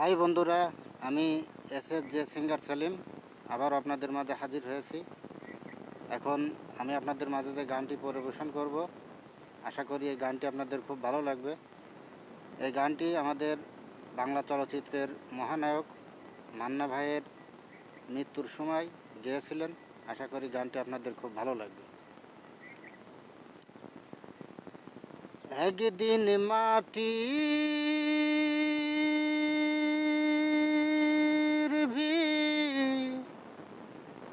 High বন্ধুরা, আমি S S J singer Selim. আবার আপনাদের মাঝে হাজির হয়েছি। এখন আমি আপনাদের মাঝে যে গানটি পরিবেশন করব, আশা করি এই গানটি আপনাদের খুব ভালো লাগবে। এই গানটি আমাদের বাংলা চলচ্চিত্রের মহানায়ক মান্না ভাইয়ের মৃত্যুর সময় গেয়েছিলেন। আশা করি গানটি আপনাদের খুব ভালো লাগবে। একদিন মাটির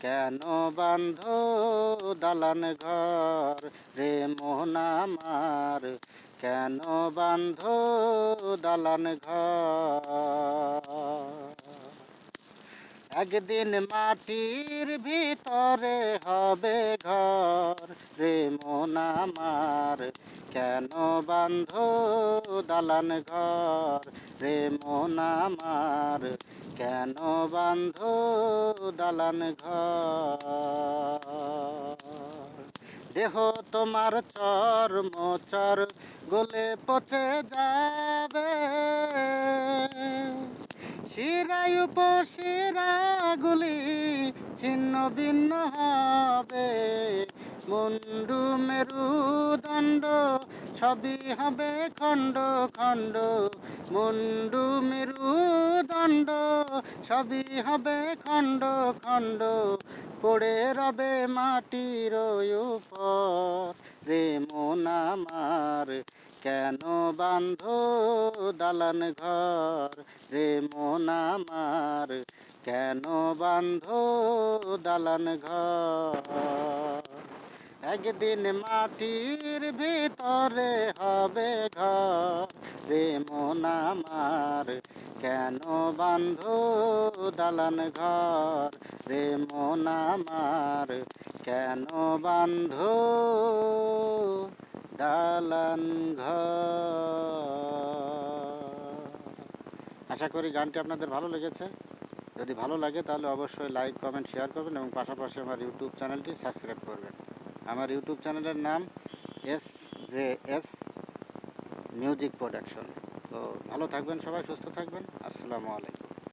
কেন বান্ধ দালান ঘর রে মোহনামার কেন বান্ধ দালান ঘর? একদিন মাটির ভিতরে হবে ঘর রে মোনামার কেন বান্ধ দালান ঘর রে মোনামার কেন বান্ধ দালান ঘর? দেহ তোমার চর, মোচর গলে পচে যাবে। শিরায় উপশিরাগুলি ছিন্ন ভিন্ন হবে। মুন্ডু মেরুদণ্ড সবই হবে খণ্ড খণ্ড, মুন্ডু মেরুদণ্ড সবই হবে খণ্ড খণ্ড, পড়ে রবে মাটির উপর। রে মোনামার কেন বান্ধ দালান ঘর? রে মোনামার কেন বান্ধ দালান ঘর? একদিন মাটির ভিতরে হবে ঘর। রে মোনামার কেন বান্ধ দালান ঘর? রে মোনামার কেন বান্ধ দালান ঘর? আশা করি গানটি আপনাদের ভালো লেগেছে। যদি ভালো লাগে তাহলে অবশ্যই লাইক কমেন্ট শেয়ার করবেন এবং পাশাপাশি আমার ইউটিউব চ্যানেলটি সাবস্ক্রাইব করবেন। আমার ইউটিউব চ্যানেলের নাম S J S music production. তো ভালো থাকবেন সবাই, সুস্থ থাকবেন। আসসালামু আলাইকুম।